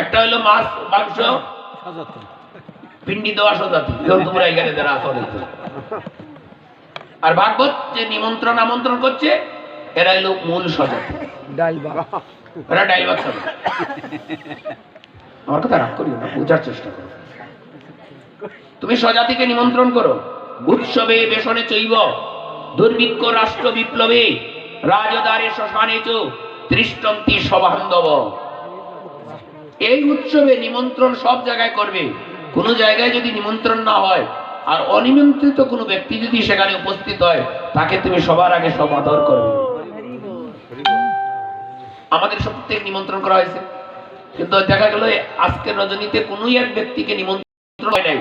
একটা হলো মাছ মাংস পিন্ডি দেওয়া সজাতি তোমরা এখানে যারা আসো। আর ভাগবত যে নিমন্ত্রণ আমন্ত্রণ করছে এরা হলো মূল সজাতি এরা ডাইল ভাত আমার কথা রাগ করিও না বোঝার চেষ্টা করো। তুমি স্বজাতিকে নিমন্ত্রণ করো। উৎসবে বেসনে চৈব। দুর্ভিক্ষ রাষ্ট্র বিপ্লবে রাজদারে শ্মশানে চ তৃষ্টন্তি সবান্ধব। এই উৎসবে নিমন্ত্রণ সব জায়গায় করবে। কোনো জায়গায় যদি নিমন্ত্রণ না হয় আর অনিমন্ত্রিত কোনো ব্যক্তি যদি সেখানে উপস্থিত হয় তাকে তুমি সবার আগে সব আদর করবে। আমাদের প্রত্যেক নিমন্ত্রণ করা হয়েছে। কিন্তু দেখা গেল আজকের রজনীতে কোনো এক ব্যক্তিকে নিমন্ত্রণ হয় নাই।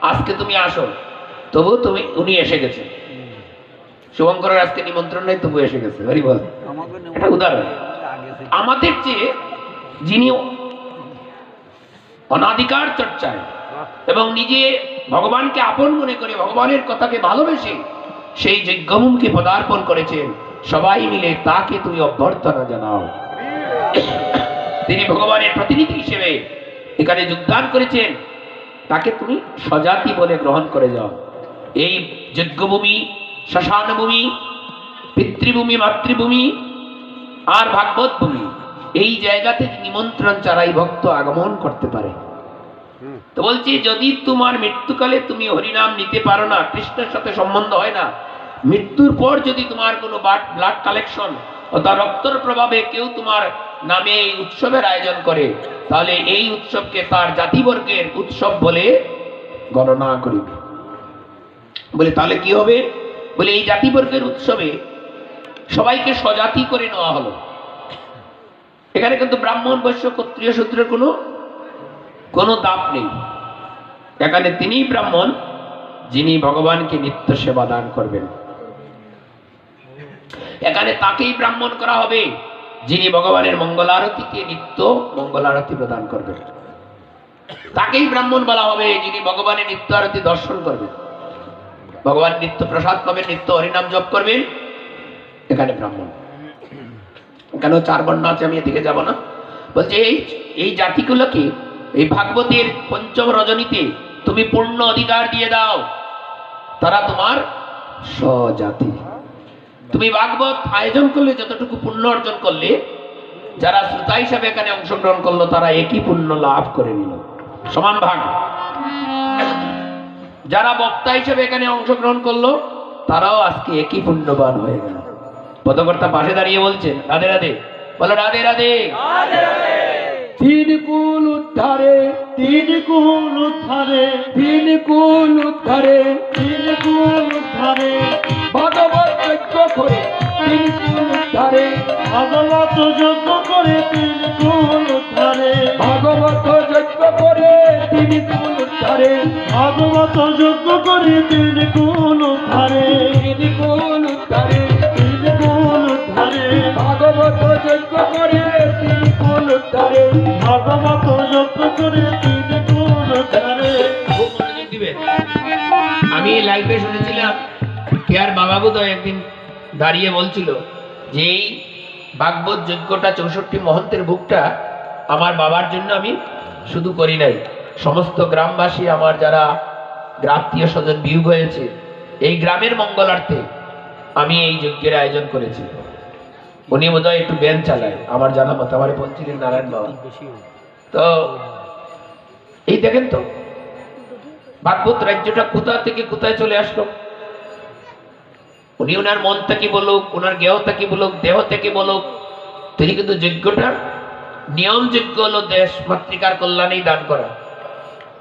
আজকে তুমি আসো তবু তুমি উনি এসে গেছে। শুভঙ্করের আজকে নিমন্ত্রণ নাই তবু এসে গেছে। হরি বল। এটা উদাহরণ। আমাদের চেয়ে যিনি অনাধিকার চর্চায় এবং নিজে ভগবানকে আপন মনে করে, ভগবানের কথাকে ভালোবেসে সেই যজ্ঞমুখে পদার্পণ করেছেন সবাই মিলে তাকে তুমি অভ্যর্থনা জানাও। তিনি ভগবানের প্রতিনিধি হিসেবে এখানে যোগদান করেছেন। তাকে তুমি স্বজাতি বলে গ্রহণ করে যাও। এই যজ্ঞভূমি শ্মশান ভূমি পিতৃভূমি, মাতৃভূমি আর ভাগবত ভূমি এই জায়গা থেকে নিমন্ত্রণ ছাড়াই ভক্ত আগমন করতে পারে। তো বলছি যদি তোমার মৃত্যুকালে তুমি হরিনাম নিতে পারো না কৃষ্ণের সাথে সম্বন্ধ হয় না মৃত্যুর পর যদি তোমার কোনো ব্লাড কালেকশন অথবা রক্তর প্রভাবে কেউ তোমার নামে এই উৎসবের আয়োজন করে তাহলে এই উৎসবকে তার জাতিবর্গের উৎসব বলে গণনা করিবে। বলে তাহলে কি হবে? বলে এই জাতিবর্গের উৎসবে সবাইকে স্বজাতি করে নেওয়া হলো। এখানে কিন্তু ব্রাহ্মণ বৈশ্য ক্ষত্রিয় সূত্রের কোনো কোনো দাপ নেই। এখানে তিনিই ব্রাহ্মণ, যিনি ভগবানকে নিত্য সেবা দান করবেন। এখানে তাকেই ব্রাহ্মণ করা হবে, যিনি ভগবানের মঙ্গলারতিতে নিত্য মঙ্গলারতি প্রদান করবেন। তাকেই ব্রাহ্মণ বলা হবে, যিনি ভগবানের নিত্য আরতি দর্শন করবেন। ভগবান নিত্য প্রসাদ পাবেন, নিত্য হরিনাম জপ করবেন। এখানে ব্রাহ্মণ। কেন চার বর্ণ আছে আমি এদিকে যাব না? বলছে, এই এই জাতিগুলোকে এই ভাগবতের পঞ্চম রজনীতে তুমি পূর্ণ অধিকার দিয়ে দাও। তারা তোমার স্বজাতি। তুমি ভাগবত আয়োজন করলে, যতটুকু পুণ্য অর্জন করলে, যারা শ্রোতা হিসাবে এখানে অংশগ্রহণ করল, তারা একই পুণ্য লাভ করে নিল। সমান ভাগ। যারা বক্তা হিসেবে এখানে অংশগ্রহণ করল, তারাও আজকে একই পুণ্যবান হয়ে গেল। পদকর্তা পাশে দাঁড়িয়ে বলছেন রাধে রাধে। বলো রাধে রাধে। তিন কুল উদ্ধারে তিন কুল উদ্ধারে তিন কুল উদ্ধারে তিন কুল উদ্ধারে। ভগবত যজ্ঞ করে তিন কুল উদ্ধারে। ভাগবত যজ্ঞ করে তিন কুল উদ্ধারে। ভাগবত যজ্ঞ করে তিন কুল উদ্ধারে। ভাগবত যজ্ঞ করে তিন কুল উদ্ধারে। তিন কুল উদ্ধারে ভাগবত যজ্ঞ করে তিন কুল উদ্ধারে ভাগবত যজ্ঞ করে তিন কুল উদ্ধারে। আমি লাইভে শুনেছিলাম, কে আর বাবা একদিন দাঁড়িয়ে বলছিল যে, এই ভাগবত যজ্ঞটা চৌষট্টি মহন্তের বুকটা আমার বাবার জন্য আমি শুধু করি নাই। সমস্ত গ্রামবাসী আমার যারা আত্মীয় স্বজন বিয়োগ হয়েছে, এই গ্রামের মঙ্গলার্থে আমি এই যজ্ঞের আয়োজন করেছি। উনি বোধহয় একটু ব্যান চালায়। আমার জানা মতো আমার বলছিলেন নারায়ণ বাবা। তো এই দেখেন তো, ভাগবত রাজ্যটা কোথা থেকে কোথায় চলে আসলো? উনি ওনার মন থেকে বলুক, ওনার গেহ থেকে বলুক দেহ থেকে বলুক, তিনি কিন্তু যজ্ঞটা, নিয়ম যজ্ঞ হলো দেশ মাতৃকার কল্যাণেই দান করা।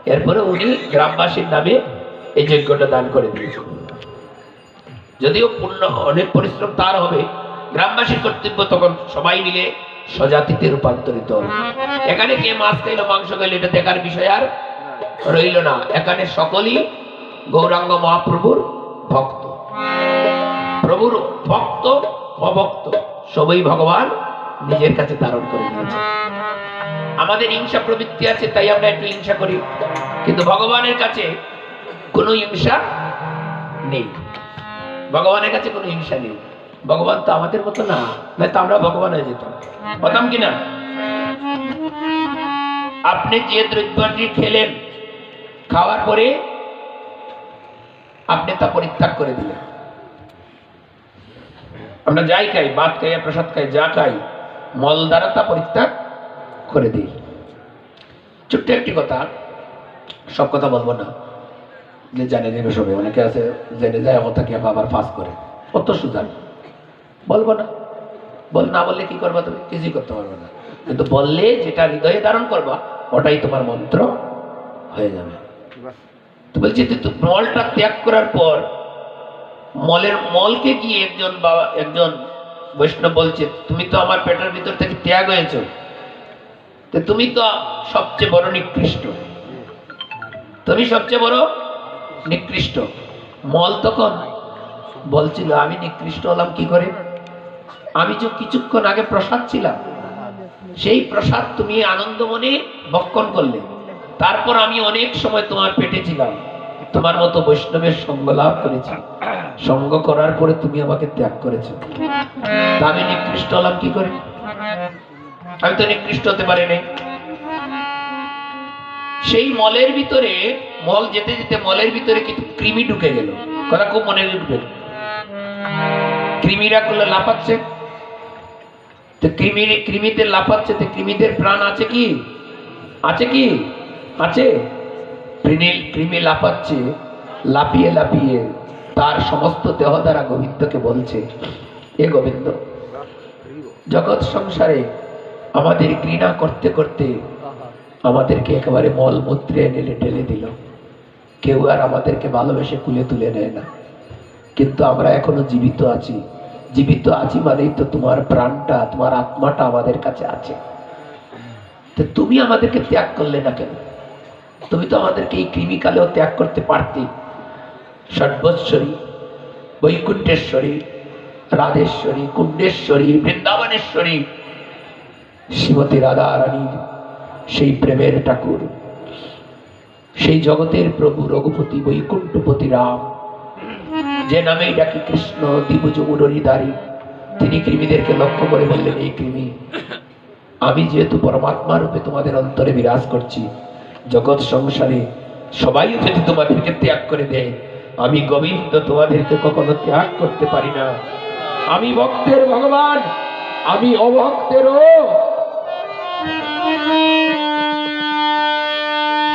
এরপরে উনি গ্রামবাসীর নামে এই যজ্ঞটা দান করে দিয়েছেন। যদিও পূর্ণ অনেক পরিশ্রম তার হবে গ্রামবাসীর কর্তব্য তখন সবাই মিলে স্বজাতিতে রূপান্তরিত। এখানে কে মাছ খাইলো, মাংস খাইলো, এটা দেখার বিষয় আর রইল না। এখানে সকলেই গৌরাঙ্গ মহাপ্রভুর ভক্ত। প্রভুর ভক্ত, অভক্ত, সবই ভগবান নিজের কাছে ধারণ করে নিয়েছে। আমাদের হিংসা প্রবৃত্তি আছে, তাই আমরা একটু হিংসা করি। কিন্তু ভগবানের কাছে কোনো হিংসা নেই। ভগবানের কাছে কোনো হিংসা নেই। ভগবান তো আমাদের মতো না না তো আমরা ভগবান হয়ে যেতাম। হতাম কিনা আপনি যে দ্রব্যটি খেলেন খাওয়ার পরে আপনি তা পরিত্যাগ করে দিলেন। আমরা যাই খাই ভাত খাই প্রসাদ খাই যা খাই মল দ্বারা তা পরিত্যাগ করে দিই। ছোট্ট একটি কথা সব কথা বলব না। যে জানে জেনে সবে অনেকে আছে জেনে যায় কথা কি আবার ফাঁস করে। কত সুজান। বলব না বল না বললে কি করবা তুমি? কিছুই করতে পারবে না। কিন্তু বললে যেটা হৃদয়ে ধারণ করবা, ওটাই তোমার মন্ত্র হয়ে যাবে। তো বলছি মলটা ত্যাগ করার পর, মলের মলকে গিয়ে একজন বাবা, একজন বৈষ্ণব বলছে, তুমি তো আমার পেটের ভিতর থেকে ত্যাগ হয়েছ। তো তুমি তো সবচেয়ে বড় নিকৃষ্ট। তুমি সবচেয়ে বড় নিকৃষ্ট। মল তখন বলছিল, আমি নিকৃষ্ট হলাম কি করে? আমি যে কিছুক্ষণ আগে প্রসাদ ছিলাম, সেই প্রসাদ তুমি আনন্দ মনে ভক্ষণ করলে। তারপর আমি অনেক সময় তোমার পেটে ছিলাম, তোমার মতো বৈষ্ণবের সঙ্গ লাভ করেছি। সঙ্গ করার পরে তুমি আমাকে ত্যাগ করেছ। আমি নিকৃষ্ট হলাম কি করে? আমি তো নিকৃষ্ট হতে পারি নাই। সেই মলের ভিতরে, মল যেতে যেতে মলের ভিতরে কিছু কৃমি ঢুকে গেল। কথা খুব মনে ঢুকবে। কৃমিরা করলে লাফাচ্ছে। তো কৃমি কৃমিতে লাফাচ্ছে, তো কৃমিদের প্রাণ আছে কি? আছে কি? আছে? কৃমি লাফাচ্ছে, লাফিয়ে লাফিয়ে তার সমস্ত দেহ দ্বারা গোবিন্দকে বলছে, এ গোবিন্দ, জগৎ সংসারে আমাদের ঘৃণা করতে করতে আমাদেরকে একেবারে মলমূত্রে এনে ঢেলে দিল। কেউ আর আমাদেরকে ভালোবেসে কুলে তুলে নেয় না। কিন্তু আমরা এখনও জীবিত আছি। জীবিত আছি মানেই তো তোমার প্রাণটা, তোমার আত্মাটা আমাদের কাছে আছে। তো তুমি আমাদেরকে ত্যাগ করলে না কেন? তুমি তো আমাদেরকে এই কৃমিকালেও ত্যাগ করতে পারতে। সর্বস্বরী বৈকুণ্ঠেশ্বরী, রাধেশ্বরী, কুণ্ডেশ্বরী, বৃন্দাবনেশ্বরী, শ্রীমতী রাধা রানীর সেই প্রেমের ঠাকুর, সেই জগতের প্রভু রঘুপতি, বৈকুণ্ঠপতি রাম যে নামেই ডাকি কৃষ্ণ দিবুজ মুরলীধারী তিনি কৃমিদেরকে লক্ষ্য করে বললেন, এই কৃমি, আমি যেহেতু পরমাত্মা রূপে তোমাদের অন্তরে বিরাজ করছি, জগৎ সংসারে সবাই যদি তোমাদেরকে ত্যাগ করে দেয়, আমি গোবিন্দ তোমাদেরকে কখনো ত্যাগ করতে পারি না। আমি ভক্তের ভগবান, আমি অভক্তেরও।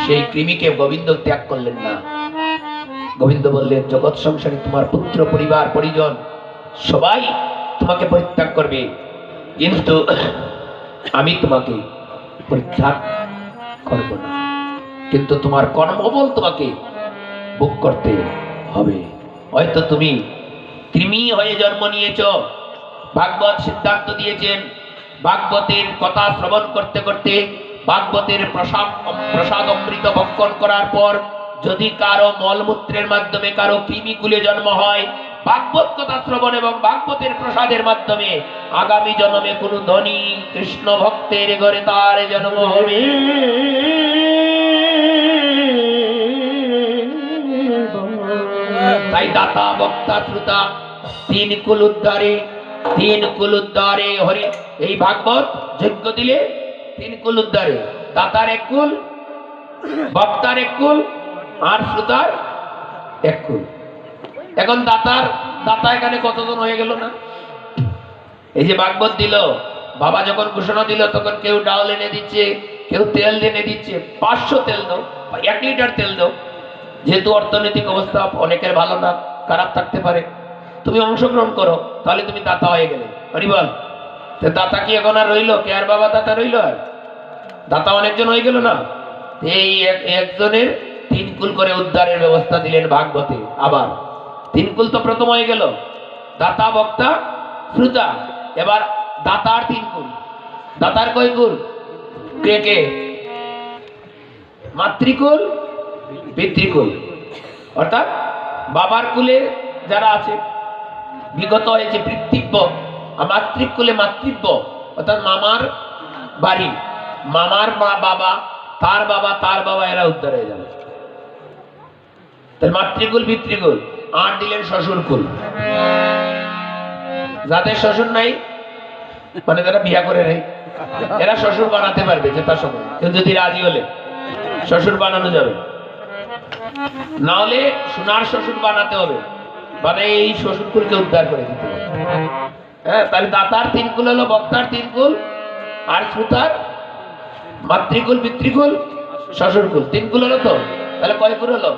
সেই কৃমিকে গোবিন্দ ত্যাগ করলেন না। গোবিন্দ বললেন, জগৎ সংসারে, তোমার পুত্র, পরিবার, পরিজন, সবাই তোমাকে পরিত্যাগ করবে। কিন্তু আমি তোমাকে পরিত্যাগ করব না। কিন্তু তোমার কর্মবল তোমাকে ভোগ করতে হবে। হয়তো তুমি কৃমি হয়ে জন্ম নিয়েছ, ভাগবত সিদ্ধান্ত দিয়েছেন, ভাগবতের কথা শ্রবণ করতে করতে ভাগবতের প্রসাদ প্রসাদ অমৃত ভক্ষণ করার পর যদি কারও মলমূত্রের মাধ্যমে কারও কৃমি কৃমিকুলে জন্ম হয় ভাগবত কথা শ্রবণ এবং ভাগবতের প্রসাদের মাধ্যমে আগামী জন্মে কোন ধনী কৃষ্ণ ভক্তের ঘরে তার জন্ম হবে। তাই দাতা, বক্তা, শ্রোতা, তিন কুল উদ্ধারে, তিন কুল উদ্ধারে, হরি, এই ভাগবত যজ্ঞ দিলে তিন কুল উদ্ধারে, দাতার এক কুল, বক্তার এক কুল আর শ্রোতার এক এখন দাতার, দাতা এখানে কতজন হয়ে গেল না? এই যে ভাগবত দিল, বাবা যখন ঘোষণা দিল, তখন কেউ ডাল এনে দিচ্ছে, কেউ তেল এনে দিচ্ছে। পাঁচশো তেল দাও এক লিটার তেল দাও। যেহেতু অর্থনৈতিক অবস্থা অনেকের ভালো না, খারাপ থাকতে পারে। তুমি অংশগ্রহণ করো, তাহলে তুমি দাতা হয়ে গেলে। হরি বল। তো দাতা কি এখন আর রইল? কে আর বাবা দাতা রইল আর? দাতা অনেকজন হয়ে গেল না? এই এক- একজনের তিন কুল করে উদ্ধারের ব্যবস্থা দিলেন ভাগবতে। আবার তিন কুল তো প্রথম হয়ে গেল। দাতা বক্তা শ্রোতা। এবার দাতার তিন কুল দাতার কয় কুল? কে মাতৃকুল, পিতৃকুল। অর্থাৎ বাবার কুলে যারা আছে, বিগত হয়েছে পিতৃব্য মাতৃকুলে মাতৃব্য, অর্থাৎ মামার বাড়ি, মামার মা বাবা তার বাবা তার বাবা, এরা উদ্ধার হয়ে যাবে। তাহলে মাতৃকুল, পিতৃকুল, আর দিলেন শ্বশুর কুল যাদের শ্বশুর নাই মানে যারা বিয়া করে নেই এরা শ্বশুর বানাতে পারবে যে তার সময় কেউ যদি রাজি হলে, শ্বশুর বানানো যাবে। না হলে সোনার শ্বশুর বানাতে হবে মানে এই শ্বশুরকুলকে উদ্ধার করে দিতে হবে। হ্যাঁ তাহলে দাতার তিন কুল হলো, বক্তার তিন কুল আর সুতার মাতৃকুল, পিতৃকুল, শ্বশুরকুল। তিন কুল হলো তো? তাহলে কয় কুল হলো?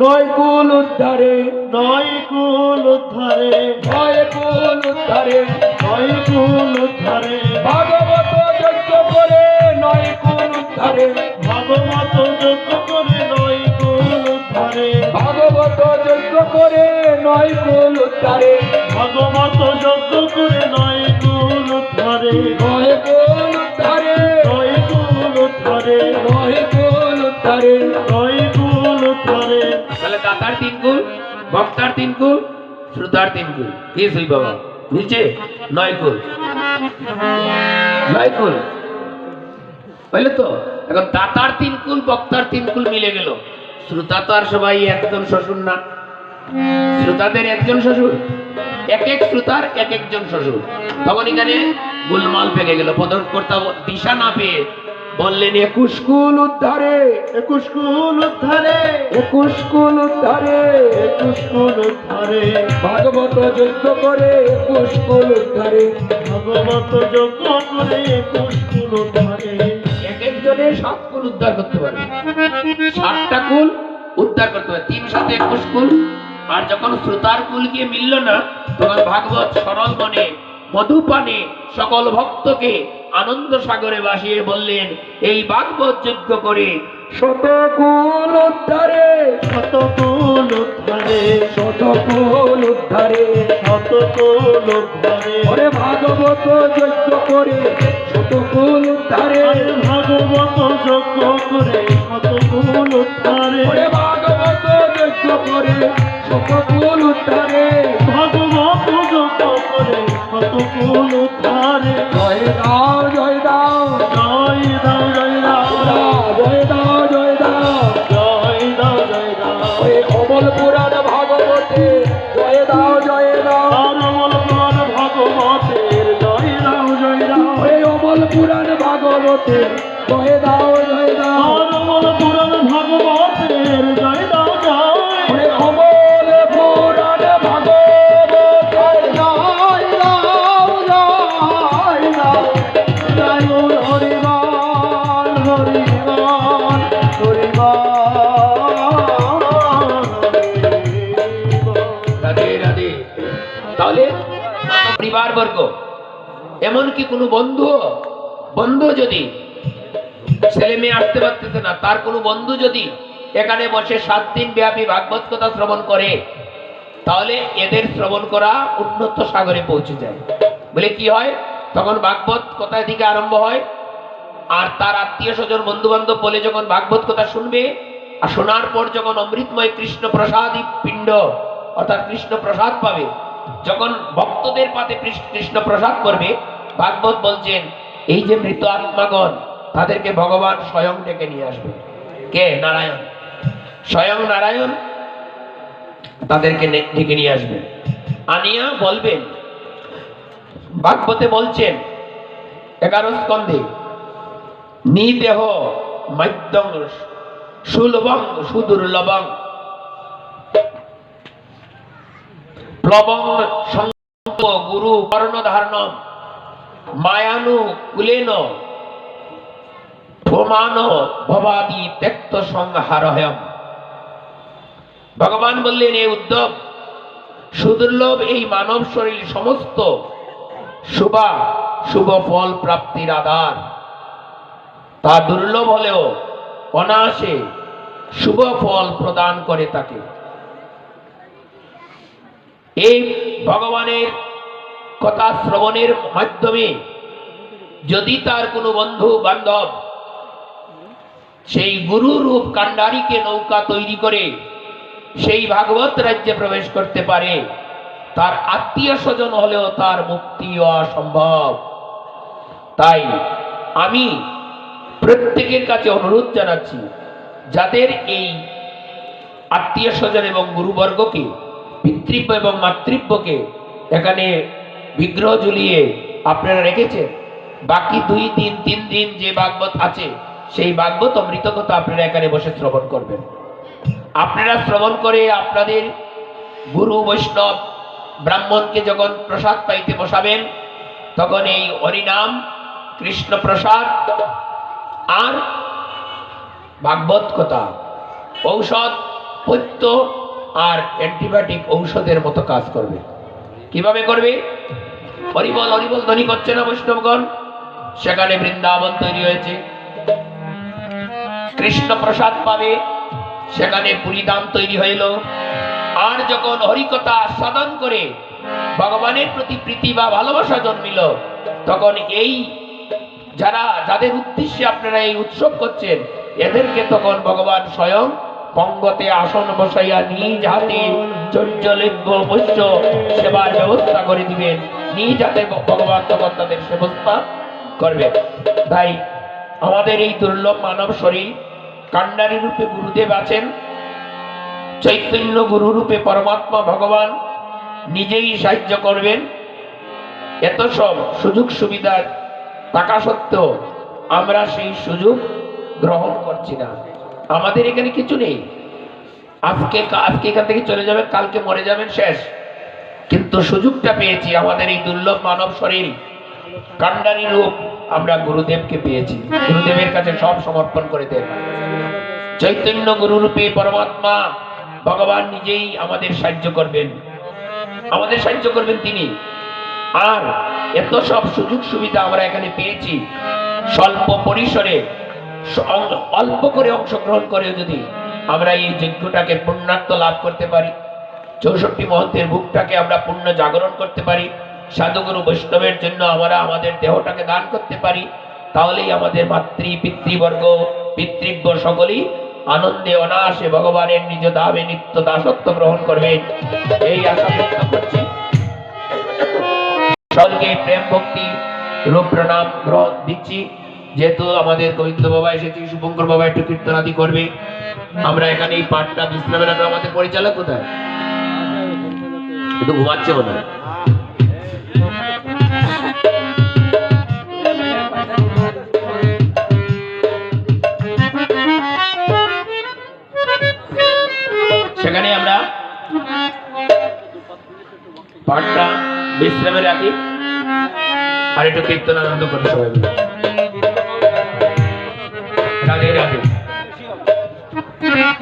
নয় কুল উদ্ধারে নয় কুল উদ্ধারে নয় কুল উদ্ধারে নয় কুল উদ্ধারে ভাগবত যজ্ঞ করে নয় কুল উদ্ধারে ভাগবত যজ্ঞ করে নয় কুল উদ্ধারে ভাগবত যজ্ঞ করে নয় কুল উদ্ধারে ভাগবত যজ্ঞ করে নয় কুল উদ্ধারে নয় কুল উদ্ধারে নয় কুল উদ্ধারে নয় কুল উদ্ধারে নয় কুল বক্তার তিন কুল শ্রোতার তিন কুল কি সুই বাবা? নিচে নয় কুল। নয় কুল? বুঝলে তো? এখন দাতার তিন কুল বক্তার তিন কুল মিলে গেল। শ্রোতা তো আর সবাই একজন শ্বশুর না। শ্রোতাদের একজন শ্বশুর এক এক শ্রোতার এক একজন শ্বশুর। তখন এখানে গোলমাল পেকে গেল। প্রধান কর্তা দিশা না পেয়ে বললেন একুশ কুল উদ্ধারে। একুশ কুল উদ্ধারে। একুশ কুল উদ্ধারে। একুশ কুল উদ্ধারে। ভাগবত যজ্ঞ করে একুশ কুল উদ্ধারে। ভাগবত যজ্ঞ করে একুশ কুল উদ্ধারে। এক একজনে সাত কুল উদ্ধার করতে পারবে সাতটা কুল উদ্ধার করতে পারবে তিন সাথে একুশ কুল। আর যখন শ্রোতার কুল গিয়ে মিলল না তখন ভাগবত সরল মনে মধুপানে সকল ভক্তকে আনন্দ সাগরে বাসিয়ে বললেন এই বাগবত যজ্ঞ করে শতকুল উদ্ধারে শতকুল উদ্ধারে শতকুল উদ্ধারে শতকুল উদ্ধারে ওরে ভাগবত যজ্ঞ করে শতকুল উদ্ধারে। ভাগবত যজ্ঞ করে শতকুল উদ্ধারে। ওরে ভাগবত যজ্ঞ করে শতকুল উদ্ধারে। মুকুল ধারে জয় রাম জয় দাও জয় দাও জয় দাও জয় দাও জয় দাও জয় দাও জয় দাও হয়ে কমল পুরাণ ভাগবতে জয় দাও জয় দাও কমল পুরাণ ভাগবতের জয় দাও জয় দাও হয়ে অমল পুরাণ ভাগবতে জয় দাও জয় দাও কমল পুরাণ ভাগবতের তার কোনো বন্ধু যদি এখানে বসে সাত দিন ব্যাপী কথা শ্রবণ করে, তাহলে এদের শ্রবণ করা উন্নত সাগরে পৌঁছে যায়। বলে কি হয়? তখন ভাগবত কোথায় থেকে আরম্ভ হয় আর তার আত্মীয় স্বজন বন্ধু বান্ধব বলে যখন ভাগবত কথা শুনবে, আর শোনার পর যখন অমৃতময় কৃষ্ণ প্রসাদী পিণ্ড, অর্থাৎ কৃষ্ণ প্রসাদ পাবে, যখন ভক্তদের পাতে কৃষ্ণ- প্রসাদ করবে ভাগবত বলছেন, এই যে মৃত আত্মাগণ, তাদেরকে ভগবান স্বয়ং ডেকে নিয়ে আসবে। কে? নারায়ণ। স্বয়ং নারায়ণ তাদেরকে ডেকে নিয়ে আসবেন আনিয়া বলবেন, ভাগবতে বলছেন, এগারো স্কন্ধে নিদেহ মধ্যম সুলভং সুদুর্লভং। প্লবং গুরু কর্ণধারণ মায়ানু কুলেন। প্রমাণ ভবাদি ত্যক্ত সংহারহম ভগবান বললেন এই উদ্যোগ সুদুর্লভ এই মানব শরীর সমস্ত শুভা, শুভ ফল প্রাপ্তির আধার। তা দুর্লভ হলেও অনায়াসে শুভ ফল প্রদান করে তাকে। এই ভগবানের কথা শ্রবণের মাধ্যমে যদি তার কোনো বন্ধু বান্ধব সেই গুরু রূপ কাণ্ডারিকে নৌকা তৈরি করে সেই ভাগবত রাজ্যে প্রবেশ করতে পারে, তার আত্মীয় স্বজন হলেও তার মুক্তি অসম্ভব তাই আমি প্রত্যেকের কাছে অনুরোধ জানাচ্ছি, যাদের এই আত্মীয় স্বজন এবং গুরুবর্গকে, পিতৃব্য এবং মাতৃব্যকে এখানে বিগ্রহ ঝুলিয়ে আপনারা রেখেছেন, বাকি দুই দিন, তিন দিন যে বাগবত আছে, সেই ভাগবত অমৃত কথা আপনারা এখানে বসে শ্রবণ করবেন। আপনারা শ্রবণ করে আপনাদের গুরু বৈষ্ণব ব্রাহ্মণকে যখন প্রসাদ পাইতে বসাবেন, তখন এই হরিনাম কৃষ্ণ প্রসাদ আর ভাগবত কথা, ঔষধ পথ্য আর অ্যান্টিবায়োটিক ঔষধের মতো কাজ করবে। কীভাবে করবে? হরিবল হরিবল ধ্বনি করছে না বৈষ্ণবগণ? সেখানে বৃন্দাবন তৈরি হয়েছে। কৃষ্ণ প্রসাদ পাবে, সেখানে পুরীধাম তৈরি হইল। আর যখন হরিকথা সাধন করে ভগবানের প্রতি প্রীতি বা ভালোবাসা জন্মিল, তখন এই যারা, যাদের উদ্দেশ্যে আপনারা এই উৎসব করছেন, এদেরকে তখন ভগবান স্বয়ং পঙ্গতে আসন বসাইয়া নিজ হাতে চঞ্চলিব্য বৈশ্য সেবার ব্যবস্থা করে দিবেন। নিজ হাতে ভগবান তখন তাদের ব্যবস্থা করবেন তাই আমাদের এই দুর্লভ মানব শরীর কান্ডারি রূপে গুরুদেব আছেন, চৈতন্য গুরু রূপে পরমাত্মা ভগবান নিজেই সাহায্য করবেন। এত সব সুযোগ সুবিধা থাকা সত্ত্বেও আমরা সেই সুযোগ গ্রহণ করছি না। আমাদের এখানে কিছু নেই। আজকে আজকে এখান থেকে চলে যাবেন, কালকে মরে যাবেন শেষ। কিন্তু সুযোগটা পেয়েছি, আমাদের এই দুর্লভ মানব শরীর, কান্ডারি রূপ আমরা গুরুদেবকে পেয়েছি। গুরুদেবের কাছে সব সমর্পণ করে দেন। চৈতন্য গুরুরূপে পরমাত্মা ভগবান নিজেই আমাদের সাহায্য করবেন। আমাদের সাহায্য করবেন তিনি। আর এত সব সুযোগ সুবিধা আমরা এখানে পেয়েছি। স্বল্প পরিসরে অল্প করে অংশগ্রহণ করে যদি আমরা এই যজ্ঞটাকে পুণ্যার্থ লাভ করতে পারি, চৌষট্টি মহন্তের বুকটাকে আমরা পুণ্য জাগরণ করতে পারি, সাধুগুরু বৈষ্ণবের জন্য আমরা আমাদের দেহটাকে দান করতে পারি, তাহলেই আমাদের মাতৃ, পিতৃবর্গ, পিতৃব্য সকলেই আনন্দে অনায়াসে ভগবানের নিজ দামে নিত্য দাসত্ব গ্রহণ করবেন এই আশা করছি। সকলকে প্রেম ভক্তি রূপ প্রণাম গ্রহণ দিচ্ছি। যেহেতু আমাদের গোবিন্দ বাবা এসেছে, শুভঙ্কর বাবা একটু কীর্তনাদি করবে। আমরা এখানে এই পাঠটা বিশ্রামে রাখব আমাদের পরিচালক কোথায়? একটু ঘুমাচ্ছে মনে হয় সেখানে আমরা পাঠটা বিশ্রামে রাখি। আর একটু কীর্তন আনন্দ করতে সবাই